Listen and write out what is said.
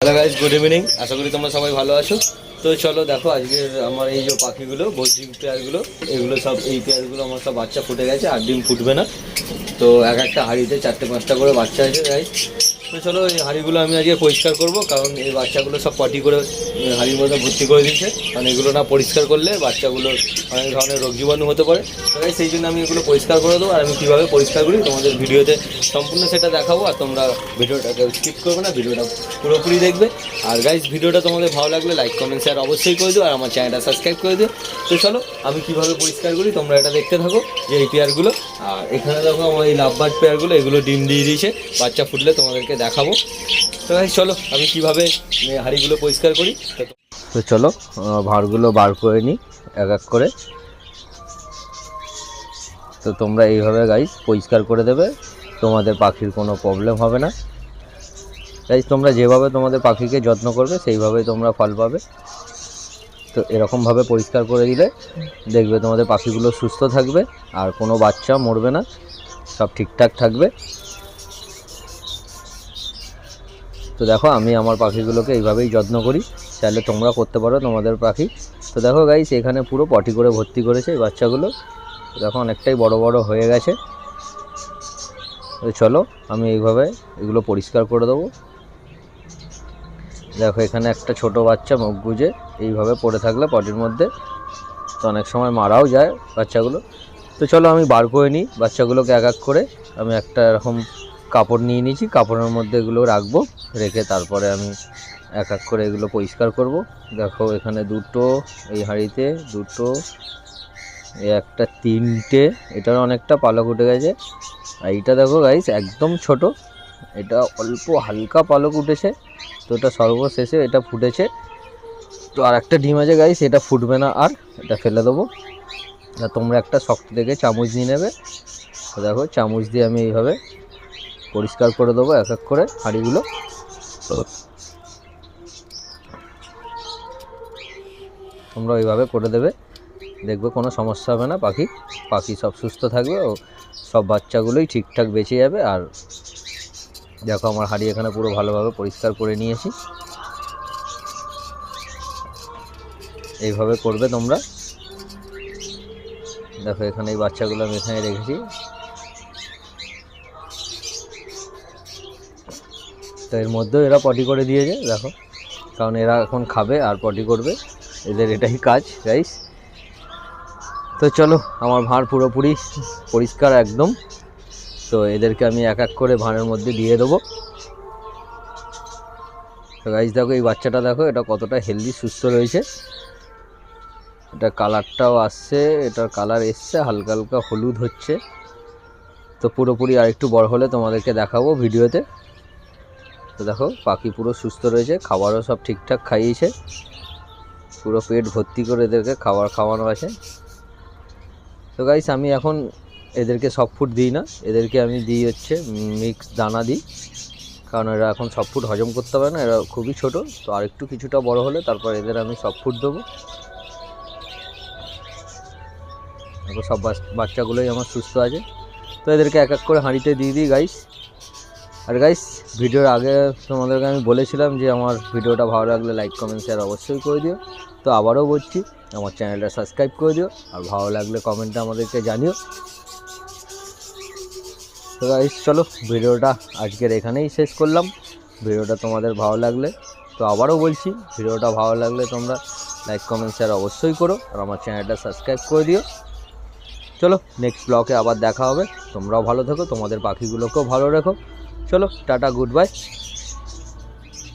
Hello guys good evening আশা করি তোমরা সবাই ভালো আছো। তো চলো দেখো আজকে আমার এই যে পাখিগুলো বদ্রি পেয়ারগুলো, এগুলো সব, এই পেয়ারগুলো আমার সব বাচ্চা ফুটে গেছে, আর ডিম ফুটবে না। তো এক একটা হাড়িতে চারটে পাঁচটা করে বাচ্চা আছে গাইজ তো চলো এই হাঁড়িগুলো আমি আজকে পরিষ্কার করব কারণ এই বাচ্চাগুলো সব পটি করে হাঁড়ির মধ্যে ভর্তি করে দিচ্ছে। কারণ এগুলো না পরিষ্কার করলে বাচ্চাগুলো অনেক ধরনের রোগ জীবাণু হতে পারে। তো guys, সেই জন্য আমি এগুলো পরিষ্কার করে দেবো আর আমি কীভাবে পরিষ্কার করি তোমাদের ভিডিওতে সম্পূর্ণ সেটা দেখাবো আর তোমরা ভিডিওটাকে স্কিপ করবে না ভিডিওটা পুরোপুরি দেখবে। আর গাইজ ভিডিওটা তোমাদের ভালো লাগলে লাইক কমেন্ট শেয়ার অবশ্যই করে দিও আর আমার চ্যানেলটা সাবস্ক্রাইব করে দিও। তো চলো আমি কীভাবে পরিষ্কার করি তোমরা এটা দেখতে থাকো যে এই পেয়ারগুলো। আর এখানে দেখো আমার এই লাভবার্ড পেয়ারগুলো এগুলো ডিম দিয়ে দিয়েছে বাচ্চা ফুটলে তোমাদেরকে দেখাবো। তো গাইজ চলো, আমি কীভাবে হাঁড়িগুলো পরিষ্কার করি, তো চলো ভাঁড়গুলো বার করে নিই, এক এক করে। তো তোমরা এইভাবে গাইজ পরিষ্কার করে দেবে, তোমাদের পাখির কোনো প্রবলেম হবে না। গাইজ তোমরা যেভাবে তোমাদের পাখিকে যত্ন করবে সেইভাবেই তোমরা ফল পাবে। তো এরকমভাবে পরিষ্কার করে দিলে দেখবে তোমাদের পাখিগুলো সুস্থ থাকবে, আর কোনো বাচ্চা মরবে না, সব ঠিকঠাক থাকবে। তো দেখো, আমি আমার পাখিগুলোকে এইভাবেই যত্ন করি। চাইলে তোমরা করতে পারো তোমাদের পাখি। তো দেখো গাইস এখানে পুরো পটি করে ভর্তি করেছে এই বাচ্চাগুলো। দেখো, অনেকটাই বড় বড় হয়ে গেছে। তো চলো, আমি এইভাবে এগুলো পরিষ্কার করে দেবো। দেখো, এখানে একটা ছোট বাচ্চা মুখ গুজে এইভাবে পড়ে থাকলে পটির মধ্যে। তো অনেক সময় মারাও যায় বাচ্চাগুলো। তো চলো, আমি বার করে নিই বাচ্চাগুলোকে এক এক করে। আমি একটা এরকম কাপড় নিয়ে নিয়েছি, কাপড়ের মধ্যে এগুলো রাখব, রেখে তারপরে আমি এক এক করে এগুলো পরিষ্কার করব। দেখো এখানে দুটো এই হাঁড়িতে, দুটো একটা তিনটে, এটার অনেকটা পালক উঠে গেছে। আর এইটা দেখো গাইস একদম ছোট, এটা অল্প হালকা পালক উঠেছে, তো এটা সর্বশেষে এটা ফুটেছে। তো আর একটা ডিম আছে গাইস এটা ফুটবে না আর, এটা ফেলে দেবো। তোমরা একটা শক্ত থেকে চামচ নিয়ে নেবে। দেখো, চামচ দিয়ে আমি এইভাবে পরিষ্কার করে দেবো এক এক করে হাঁড়িগুলো। তোমরা ওইভাবে করে দেবে। দেখবে কোনো সমস্যা হবে না, পাখি পাখি সব সুস্থ থাকবে ও সব বাচ্চাগুলোই ঠিকঠাক বেঁচে যাবে। আর দেখো আমার হাঁড়ি এখানে পুরো ভালোভাবে পরিষ্কার করে নিয়েছি। এইভাবে করবে তোমরা। দেখো এখানে এই বাচ্চাগুলো আমি এখানে রেখেছি। তো এর মধ্যেও এরা পটি করে দিয়েছে, দেখো। কারণ এরা এখন খাবে আর পটি করবে। এদের এটাই কাজ রাইস তো চলো, আমার ভাঁড় পুরোপুরি পরিষ্কার একদম। তো এদেরকে আমি এক এক করে ভাঁড়ের মধ্যে দিয়ে দেবো। তো দেখো, এই বাচ্চাটা দেখো, এটা কতটা হেলদি সুস্থ রয়েছে। এটা কালারটাও আসছে, এটার কালার এসছে, হালকা হালকা হলুদ হচ্ছে। তো পুরোপুরি আরেকটু বড় হলে তোমাদেরকে দেখাবো ভিডিওতে। তো দেখো, পাখি পুরো সুস্থ রয়েছে, খাবারও সব ঠিকঠাক খাইয়েছে। পুরো পেট ভর্তি করে এদেরকে খাবার খাওয়ানো আছে। তো গাইস আমি এখন এদেরকে সব ফুড দিই না, এদেরকে আমি দিই হচ্ছে মিক্স দানা দিই। কারণ এরা এখন সব ফুড হজম করতে পারে না, এরা খুবই ছোট, তো আরেকটু কিছুটা বড় হলে তারপর এদের আমি সব ফুড দেবো। সব বাচ- বাচ্চাগুলোই আমার সুস্থ আছে। তো এদেরকে এক এক করে হাঁড়িতে দিয়ে দিই গাইস আর গাইস ভিডিওর আগে তোমাদেরকে আমি বলেছিলাম যে আমার ভিডিওটা ভালো লাগলে লাইক কমেন্ট শেয়ার অবশ্যই করে দিও। তো আবারও বলছি, আমার চ্যানেলটা সাবস্ক্রাইব করে দিও আর ভালো লাগলে কমেন্টটা আমাদেরকে জানিও। তো গাইস চলো ভিডিওটা আজকের এখানেই শেষ করলাম। ভিডিওটা তোমাদের ভালো লাগলে, তো আবারও বলছি ভিডিওটা ভালো লাগলে তোমরা লাইক কমেন্ট শেয়ার অবশ্যই করো আর আমার চ্যানেলটা সাবস্ক্রাইব করে দিও। চলো নেক্সট ব্লকে আবার দেখা হবে। তোমরাও ভালো থেকো, তোমাদের পাখিগুলোকেও ভালো রেখো। চলো টাটা গুড বাই